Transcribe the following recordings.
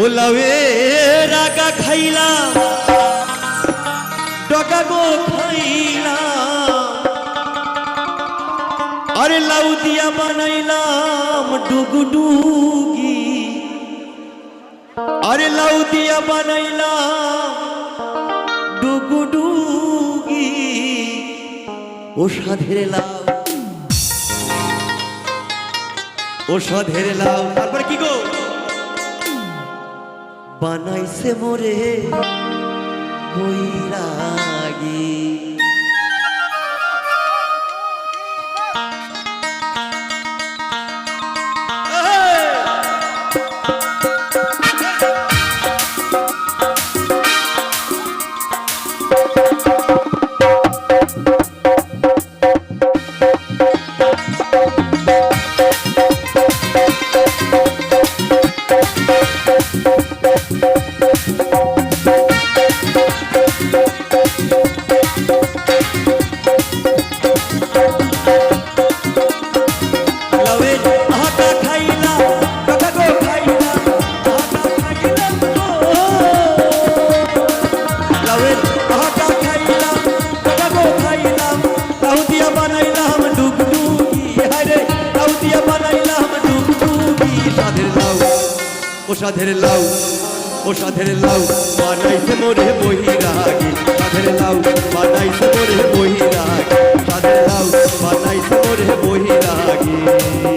ওলাওয়ে রাগা খাইলাম ডগা গো খাইলাম আরে লাউ দিয়া বানাইলাম ডুগুডুগি আরে লাউ দিয়া বানাইলাম ডুগুডুগি ও সাধের লাউ, ও সাধের লাউ, তারপরে বানাইছে মোরে বৈরাগী সাধের লাউ, ও সাধের লাউ, বানাইছে মোরে বহিরাগি। সাধের লাউ, বানাইছে মোরে বহিরাগি। সাধের লাউ, বানাইছে মোরে বহিরাগি।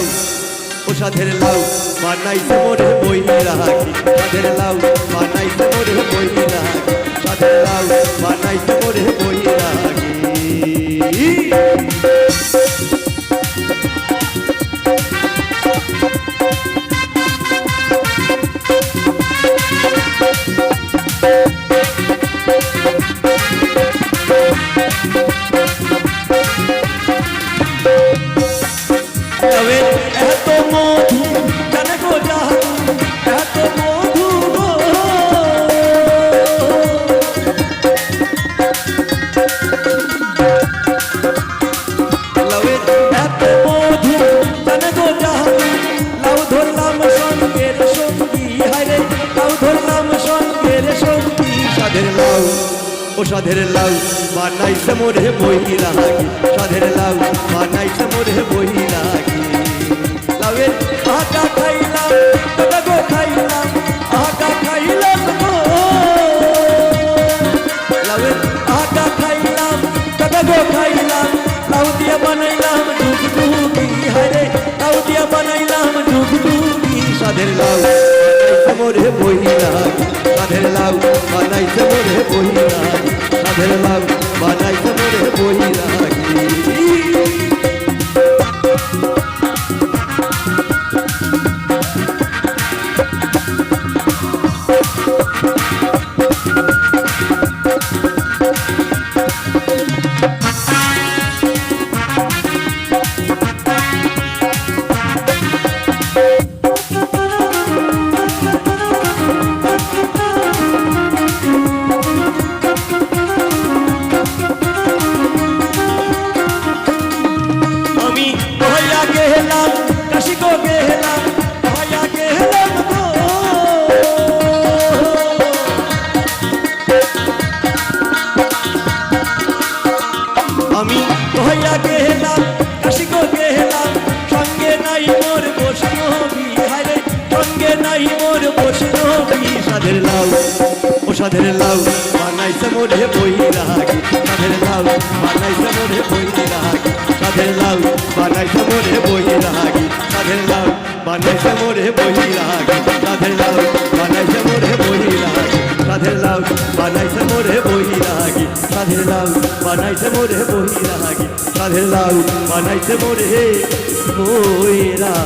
লাউ ও সাধের লাউ বানাই মোরে বই রাখি সাধের লাউ বানাই মোরে বই রাখি সাধের লাউ বানাই মোরে বই রাখি ও সাধের লাউ বানাইছে মোরে বহিরাগি সাধের লাউ বানাইছে মোরে বহিরাগি লাউয়ের আটা খাইলাম গো খাইলাম, আটা খাইলাম লাউয়ের আটা খাইলাম গো খাইলাম, লাউ দিয়া বানাইলাম ডুগডুগি হায়রে লাউ দিয়া বানাইলাম ডুগডুগি সাধের লাউ। বানাইছে মোরে বহিরাগি সাধের লাউ বানাইছে মোরে বহিরাগি সাধের লাউ বানাইছে মোরে বহিরাগি। সাধের লাউ ও সাধের লাউ। বানাইছে মোরে বই রাগি সাধের লাউ বানাইছে মোরে বই রাগি সাধের লাউ বানাইছে মোরে বই রাগি সাধের লাউ বানাইছে মোরে বই রাগি সাধের লাউ বানাইছে মোরে বই রাগি সাধের লাউ বানাইছে মোরে বই রাগি সাধের লাউ বানাইছে মোরে বই রাগি কাঁধের লাউ বানাইতে মরে বইরা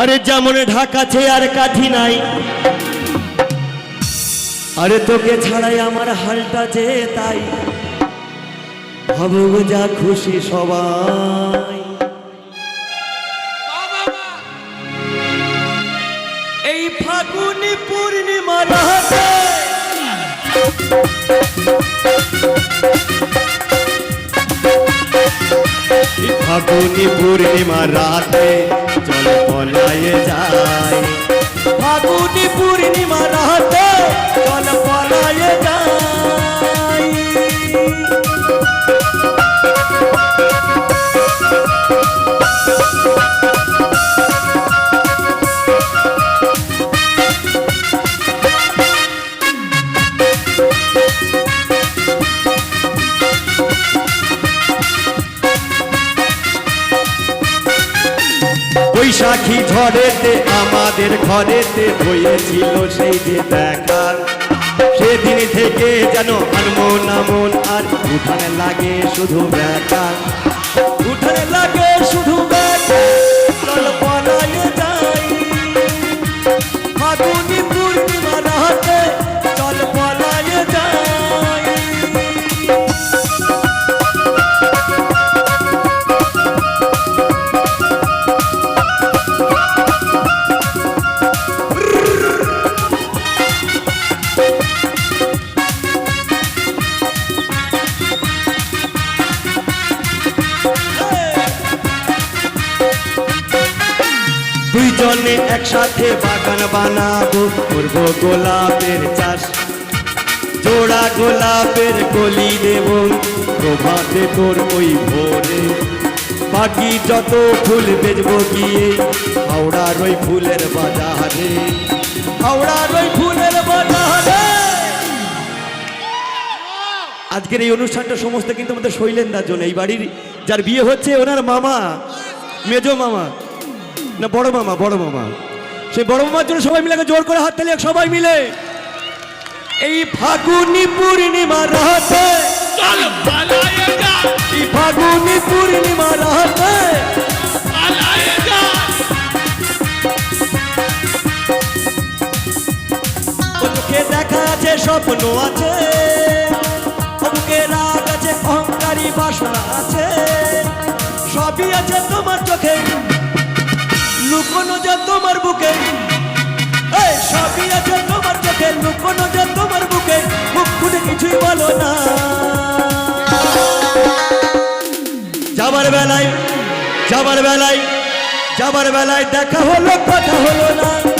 আরে যেমন ঢাকাছে আর কাঠি নাই। আরে তোকে ছাড়াই আমার হালটা যে তাই। ভাবুক যা খুশি সবাই এই ফাগুনি পূর্ণিমা রাতে চল পলায়ে যায় ফাগুনি পূর্ণিমা রাতে চল পলায়ে বৈশাখী ঝড়েতে, আমাদের ঘরেতে হয়েছিল সেই যে দেখা সেদিন থেকে যেন আনমন আমন আর উঠানে লাগে শুধু বেকা উঠানে লাগে দুইজনে একসাথে বাগান বানাবো। করব গোলাপের চাষ। জোড়া গোলাপের কলি দেব। প্রভাতে তোর ওই ভোরে। বাকি যত ফুল বেচবো গিয়ে, হাওড়ার ওই ফুলের বাজারে। হাওড়ার ওই ফুলের বাজারে। আজকের এই অনুষ্ঠানটা সমস্ত কিন্তু আমাদের শৈলেন্দার জন্য। এই বাড়ির যার বিয়ে হচ্ছে, ওনার মামা। মেজো মামা। না বড় মামা বড় মামা। সেই বড় মামার জন্য সবাই মিলে জোর করে হাত তালি সবাই মিলে। এই ফাগুনি পূর্ণিমা রাতে এই ফাগুনি পূর্ণিমা রাতে। দেখা আছে স্বপ্ন আছে বুকে রাগ আছে অহংকারী বাসনা আছে সবই আছে তোমার চোখে। লুকোনো যা তোমার বুকে। এই, সবই আছে তোমার চোখে। লুকোনো যা তোমার বুকে, মুখ ফুটে কিছুই বলো না। যাবার বেলায় যাবার বেলায় যাবার বেলায় দেখা হলো, কথা হলো না।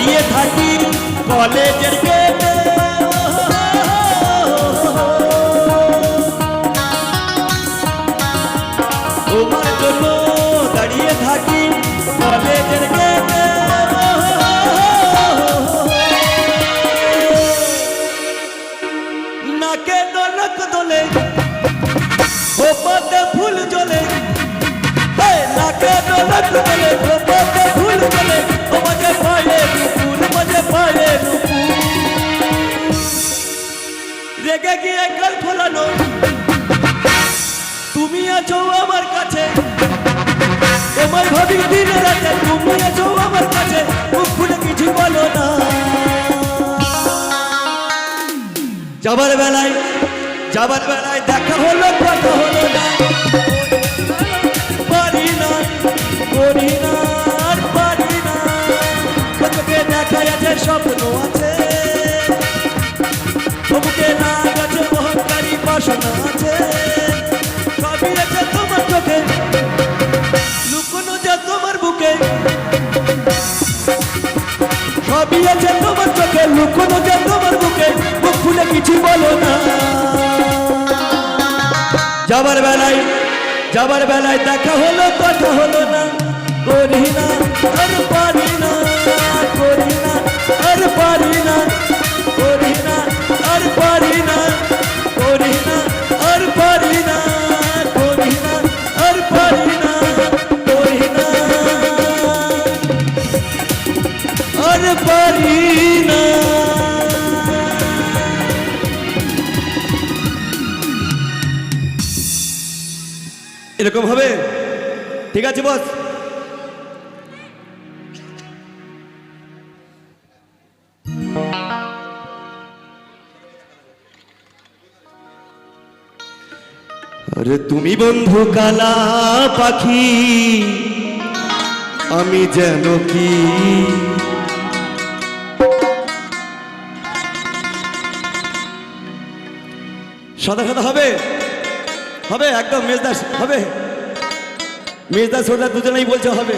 करिए थाटी कॉलेज के তোমার ভাবি দিনে রাতে তুমি আছো আমার কাছে। মুখ খুলে কিছু বলো না। যাবার বেলায় যাবার বেলায় দেখা হলো, কথা হলো না। পারি না, করি না পারি না। তোকে দেখা আছে, স্বপ্ন আছে। তবুকে না গেছে অহংকারী বাসনা আছে। সবই আছে তোমার চোখে, লুকোনো যে তোমার বুকে বুক ফুলে কিছু বলো না। যাবার বেলায় যাবার বেলায় দেখা হলো, কথা হলো না, করি না তুমি বন্ধু কালা পাখি, আমি যেন কি? সাদা সাদা হবে? হবে, একদম মেজদাস হবে। মেজদাস ওটা দুজনেই বলছে হবে।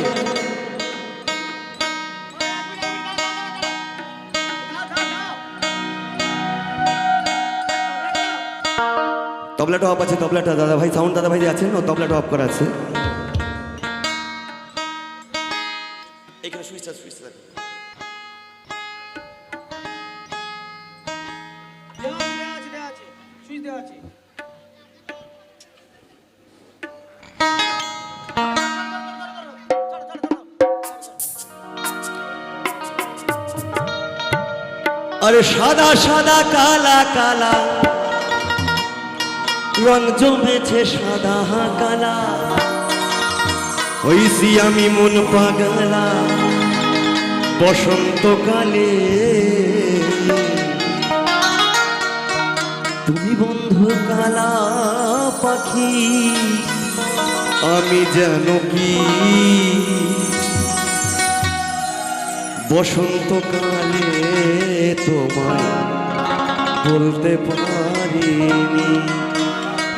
তবলাটা অফ আছে তবলাটা দাদা ভাই সাউন্ড দাদা ভাই আছেন? ও তবলাটা অফ করা আছে। এখানে সুইচটা সুইচটা আরে সাদা সাদা কালা কালা। রং জমেছে সাদা কালা। হইছি আমি মন পাগলা। বসন্তকালে। তুমি বন্ধু কালা পাখি, আমি যেন কি? বসন্তকালে তোমায় বলতে পারিনি।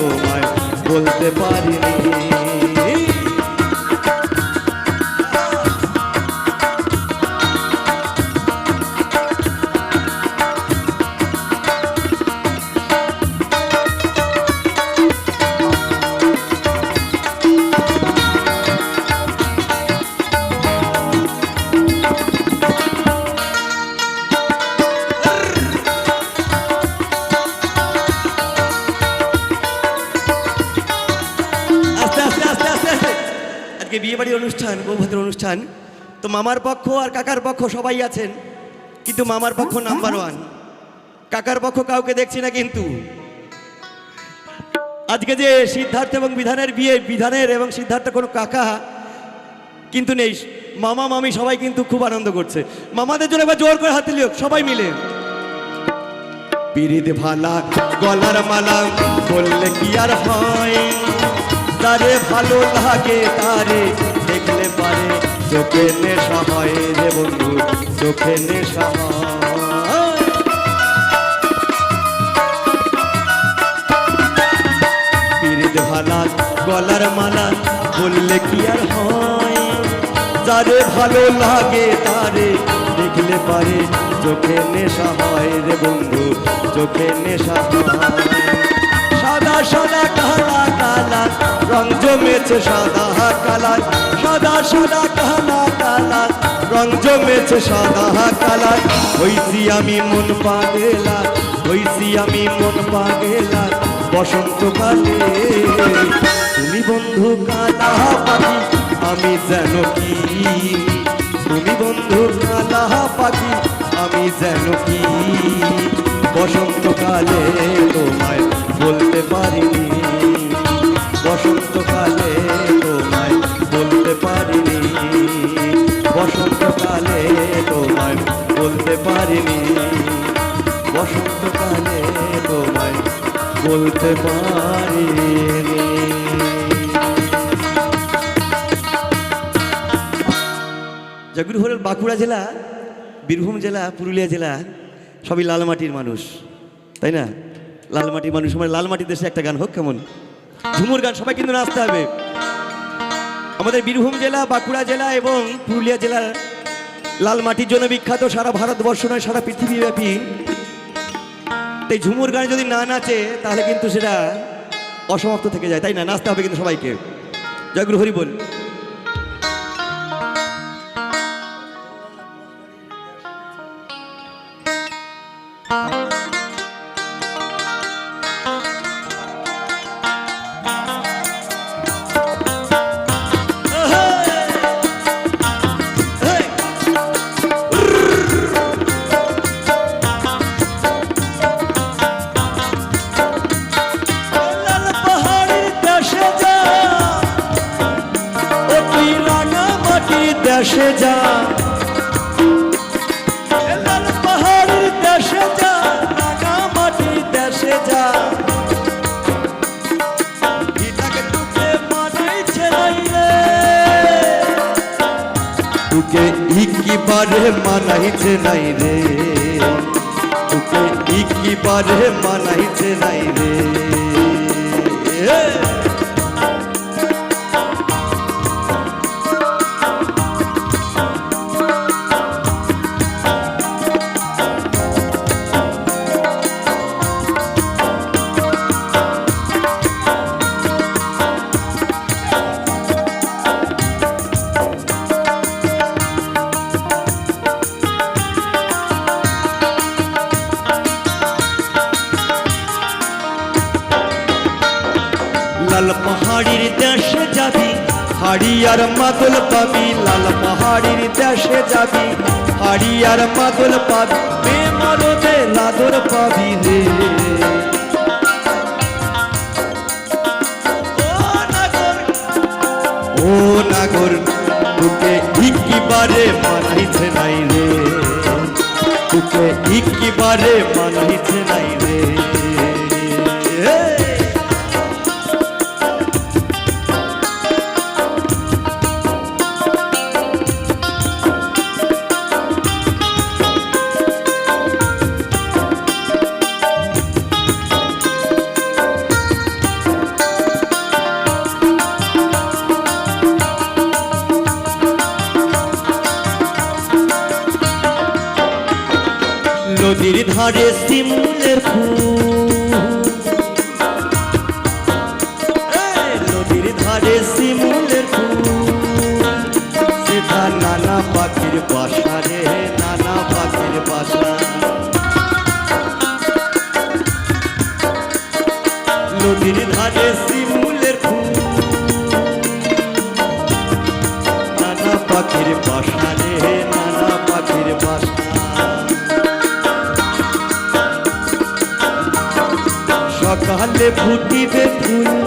তোমায় বলতে পারিনি। আজকে বাড়ির অনুষ্ঠান বৌভাতের অনুষ্ঠান। তো মামার পক্ষ আর কাকার পক্ষ সবাই আছেন, কিন্তু মামার পক্ষ নাম্বার ওয়ান কাকার পক্ষ কাউকে দেখছি না কিন্তু। আজকে যে সিদ্ধার্থ এবং বিধানের বিয়ে, বিধানের এবং সিদ্ধার্থ কোনো কাকা কিন্তু নেই। মামা, মামি সবাই কিন্তু খুব আনন্দ করছে। মামাদের জন্য একবার জোর করে হাতে লিওক সবাই মিলে। পিরিত ভালা, গলার মালা, বললে কি আর হয়? তারে ভালো লাগে তারে চোখে নেশা হয় রে বন্ধু, চোখে নেশা পিরিত ভালা, গলার মালা, বললে কি আর হয়? যারে ভালো লাগে তারে দেখলে পারে, চোখে নেশা হয় রে বন্ধু, চোখে নেশা হয়। রং জমেছে সাদা কালা সাদা সাদা কালা কালা রং জমেছে সাদা কালা হইছি আমি মন পাগেলা, হইছি আমি মন পাগেলা। বসন্তকালে তুমি বন্ধু কালা পাখি, আমি যেন কি? তুমি বন্ধু কালা পাখি, আমি যেন কি? বসন্তকালে তোমায় বলতে পারিনি। বসন্তকালে বসন্তকালে বসন্তকালে হলেন বাঁকুড়া জেলা, বীরভূম জেলা, পুরুলিয়া জেলা, সবই লাল মাটির মানুষ, তাই না? লাল মাটির মানুষ মানে লাল মাটির দেশে একটা গান হোক কেমন? ঝুমুর গান সবাই কিন্তু নাচতে হবে। আমাদের বীরভূম জেলা, বাঁকুড়া জেলা এবং পুরুলিয়া জেলার লাল মাটির জন্য বিখ্যাত সারা ভারতবর্ষ নয়, সারা পৃথিবীব্যাপী। তাই ঝুমুর গান যদি না নাচে, তাহলে কিন্তু সেটা অসমাপ্ত থেকে যায়। তাই না? নাচতে হবে কিন্তু সবাইকে। জয়গুরু হরি বল মাটির দেশে যা। পাহাড়ের দেশে যা রাঙা মাটির দেশে যা। তোকে ইকিবারে মানাইছে নাই রে। তোকে ইকিবারে মানাইছে নাই রে। হাড়ি আর মাদল পাবি, লাল পাহাড়ির দেশে যাবি। হাড়ি আর মাদল পাবি বেমারতে লাদর পাবি রে। ও নাগর তোকে ইকিবারে মানাইছে নাই রে। তোকে ইকিবারে মানাইছে নাই রে। শিমুলের ফুল। নদীর ধারে শিমুলের ফুল। সেটা নানা পাখির বাসা রে, নানা পাখির বাসা। নদীর ধারে শিমুলের ফুল। নানা পাখির বাসা ফুটিবে ফুল।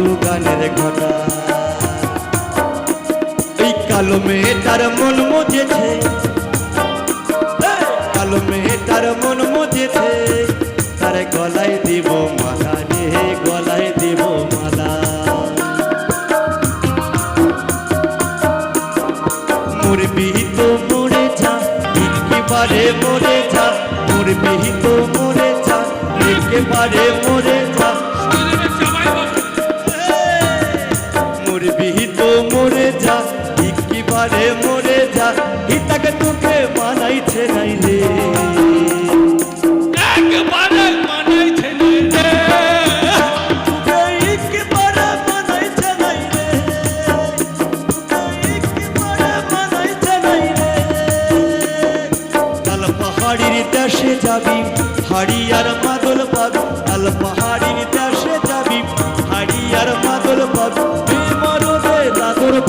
মধু গানের ঘটা। এই কালো মেয়ে তার মন মজেছে।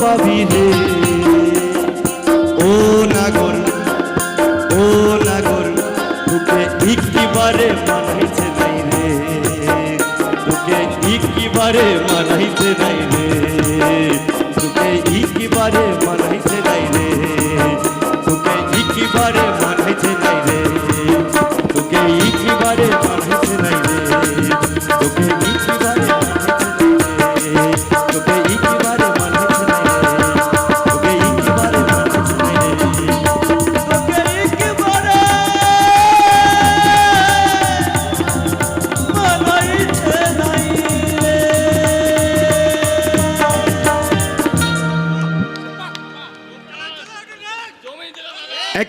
পাবি রে ও নাগর ও নাগর, তোকে একটিবারে মানাইছে নাই রে। তোকে একটিবারে মানাইছে নাই রে। তোকে একটিবারে মানাইছে নাই রে। তোকে একটিবারে মানাইছে নাই রে। তোকে একটিবারে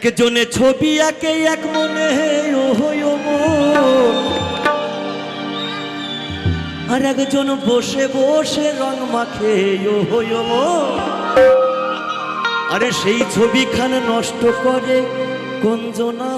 একজনে ছবি আঁকে, এক মনে আর একজন বসে বসে রং মাখে আরে সেই ছবিখান নষ্ট করে কঞ্জনা